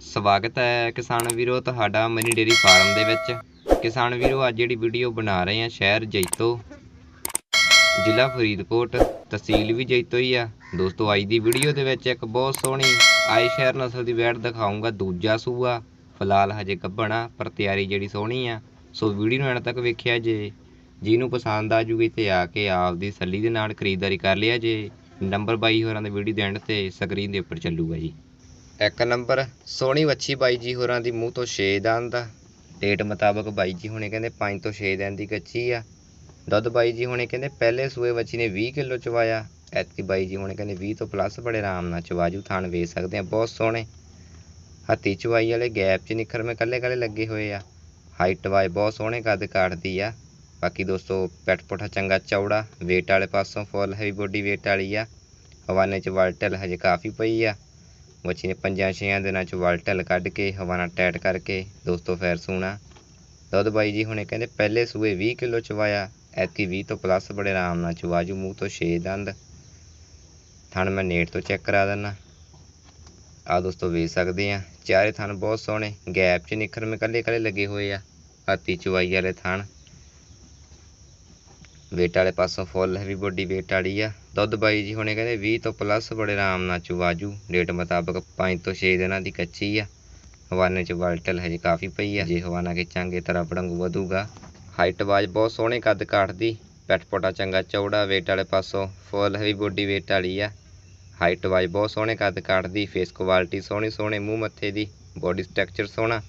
ਸਵਾਗਤ ਹੈ ਕਿਸਾਨ ਵੀਰੋ ਤੁਹਾਡਾ ਮਨੀ ਡੇਰੀ ਫਾਰਮ ਦੇ ਵਿੱਚ। ਕਿਸਾਨ ਵੀਰੋ, ਅੱਜ ਜਿਹੜੀ ਵੀਡੀਓ ਬਣਾ ਰਹੇ ਆ ਸ਼ਹਿਰ ਜੈਤੋ, ਜ਼ਿਲ੍ਹਾ ਫਰੀਦਕੋਟ, ਤਹਿਸੀਲ ਵੀ ਜੈਤੋ ਹੀ ਆ। ਦੋਸਤੋ, ਅੱਜ ਦੀ ਵੀਡੀਓ ਦੇ ਵਿੱਚ ਇੱਕ ਬਹੁਤ ਸੋਹਣੀ ਆਈ ਸ਼ਹਿਰ ਨਸਲ ਦੀ ਵੈੜ ਦਿਖਾਉਂਗਾ ਦੂਜਾ ਸੂਆ, ਫਿਲਹਾਲ ਹਜੇ ਗੱਭਣਾ ਪਰ ਤਿਆਰੀ ਜਿਹੜੀ ਸੋਹਣੀ ਆ। ਸੋ ਵੀਡੀਓ ਨੂੰ ਐਂਡ ਤੱਕ ਵੇਖਿਆ ਜੇ, ਜਿਹਨੂੰ ਪਸੰਦ ਆ ਜੂਗੀ ਤੇ ਆ ਕੇ ਆਪਦੀ ਸੱਲੀ ਦੇ ਨਾਲ ਖਰੀਦਦਾਰੀ ਕਰ ਲਿਆ ਜੇ। ਨੰਬਰ ਬਾਈ ਹੋਰਾਂ ਦੇ ਵੀਡੀਓ ਦੇ ਐਂਡ ਤੇ ਸਕਰੀਨ ਦੇ ਉੱਪਰ ਚੱਲੂਗਾ ਜੀ। ਇੱਕ ਨੰਬਰ, ਸੋਹਣੀ ਵੱਛੀ ਬਾਈ ਜੀ ਹੋਰਾਂ ਦੀ ਮੂੰਹ ਤੋਂ 6 ਦੰਦ ਆ ਡੇਟ ਮੁਤਾਬਕ ਬਾਈ ਜੀ ਹੁਣੇ ਕਹਿੰਦੇ 5 ਤੋਂ 6 ਦਿਨ ਦੀ ਕੱਚੀ ਆ। ਦੁੱਧ ਬਾਈ ਜੀ ਹੁਣੇ ਕਹਿੰਦੇ ਪਹਿਲੇ ਸੂਏ ਵੱਛੀ ਨੇ 20 ਕਿਲੋ ਚਵਾਇਆ। ਐਤਕੀ ਬਾਈ ਜੀ ਹੁਣੇ ਕਹਿੰਦੇ 20 ਤੋਂ ਪਲੱਸ ਬੜੇ ਆਰਾਮ ਨਾਲ ਚਵਾਜੂ ਥਾਣ ਵੇਚ ਸਕਦੇ ਆ, ਬਹੁਤ ਸੋਹਣੇ। ਹੱਤੀ ਚਵਾਈ ਵਾਲੇ ਗੈਪ 'ਚ ਨਿਖਰ ਮੇ ਕੱਲੇ ਕੱਲੇ ਲੱਗੇ ਹੋਏ ਆ। ਹਾਈਟ ਵਾਏ ਬਹੁਤ ਸੋਹਣੇ ਕੱਦ ਕਾਟਦੀ ਆ। ਬਾਕੀ ਦੋਸਤੋ, ਪੈਟ ਪੁੱਠਾ ਚੰਗਾ ਚੌੜਾ ਵੇਟ ਵਾਲੇ ਪਾਸੋਂ ਫੁੱਲ ਹੈਵੀ ਬੋਡੀ ਵੇਟ ਵਾਲੀ ਆ। ਹਵਾਨੇ 'ਚ ਵਲਟਲ ਹਜੇ ਕਾਫੀ ਪਈ ਆ। ਬੱਚੀ ਨੇ ਪੰਜਾਂ ਛੇਆਂ ਦਿਨਾਂ 'ਚ ਵਲਟਲ ਕੱਢ ਕੇ, ਹਵਾ ਨਾਲ ਟੈਟ ਕਰਕੇ, ਦੋਸਤੋ ਫੇਰ ਸੂਣਾ। ਦੁੱਧ ਬਾਈ ਜੀ ਹੁਣੇ ਕਹਿੰਦੇ ਪਹਿਲੇ ਸੂਏ 20 ਕਿਲੋ ਚਵਾਇਆ, ਐਤਕੀ 20 ਤੋਂ ਪਲੱਸ ਬੜੇ ਆਰਾਮ ਨਾਲ ਚਵਾਜੂ ਮੂੰਹ ਤੋਂ 6 ਦੰਦ। ਥਣ ਮੈਂ ਨੇੜ ਤੋਂ ਚੈੱਕ ਕਰਾ ਦਿੰਨਾ। ਆ ਦੋਸਤੋ ਵੇਚ ਸਕਦੇ ਆ, ਚਾਰੇ ਥਣ ਬਹੁਤ ਸੋਹਣੇ, ਗੈਪ 'ਚ ਨਿਖਰ ਮੇ ਕੱਲੇ ਕੱਲੇ ਲੱਗੇ ਹੋਏ ਆ ਹਾਤੀ ਚਵਾਈ ਵਾਲੇ ਥਣ। ਵੇਟ ਵਾਲੇ ਪਾਸੋਂ ਫੁੱਲ ਹੈਵੀ ਬੋਡੀ ਵੇਟ ਵਾਲੀ ਆ। ਦੁੱਧ ਬਾਈ ਜੀ ਹੁਣੇ ਕਹਿੰਦੇ 20 ਤੋਂ ਪਲੱਸ ਬੜੇ ਆਰਾਮ ਨਾਲ ਚੁਵਾਜੂ ਡੇਟ ਮੁਤਾਬਕ 5 ਤੋਂ 6 ਦਿਨਾਂ ਦੀ ਕੱਚੀ ਆ। ਹਵਾਨੇ 'ਚ ਵਲਟਲ ਹਜੇ ਕਾਫੀ ਪਈ ਆ। ਜੇ ਹਵਾਨਾ ਖਿੱਚਾਂਗੇ ਤਰ੍ਹਾਂ ਪੜੰਗੂ ਵਧੂਗਾ। ਹਾਈਟ ਵਾਜ ਬਹੁਤ ਸੋਹਣੇ, ਕੱਦ ਕਾਟਦੀ ਪੈਟ ਪੋਟਾ ਚੰਗਾ ਚੌੜਾ ਵੇਟ ਵਾਲੇ ਪਾਸੋਂ ਫੁੱਲ ਹੈਵੀ ਬੋਡੀ ਵੇਟ ਵਾਲੀ ਆ। ਹਾਈਟ ਵਾਜ ਬਹੁਤ ਸੋਹਣੇ, ਕੱਦ ਕਾਟਦੀ ਫੇਸ ਕੁਆਲਿਟੀ ਸੋਹਣੀ ਸੋਹਣੇ, ਮੂੰਹ ਮੱਥੇ ਦੀ ਬੋਡੀ ਸਟਰਕਚਰ ਸੋਹਣਾ।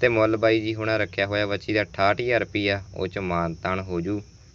ਤੇ ਮੁੱਲ ਬਾਈ ਜੀ ਹੁਣਾ ਰੱਖਿਆ ਹੋਇਆ ਬੱਚੀ ਦਾ 68000 ਰੁਪਿਆ ਉਹ ਚ ਮਾਨਤਾਨ ਹੋ ਜੂ।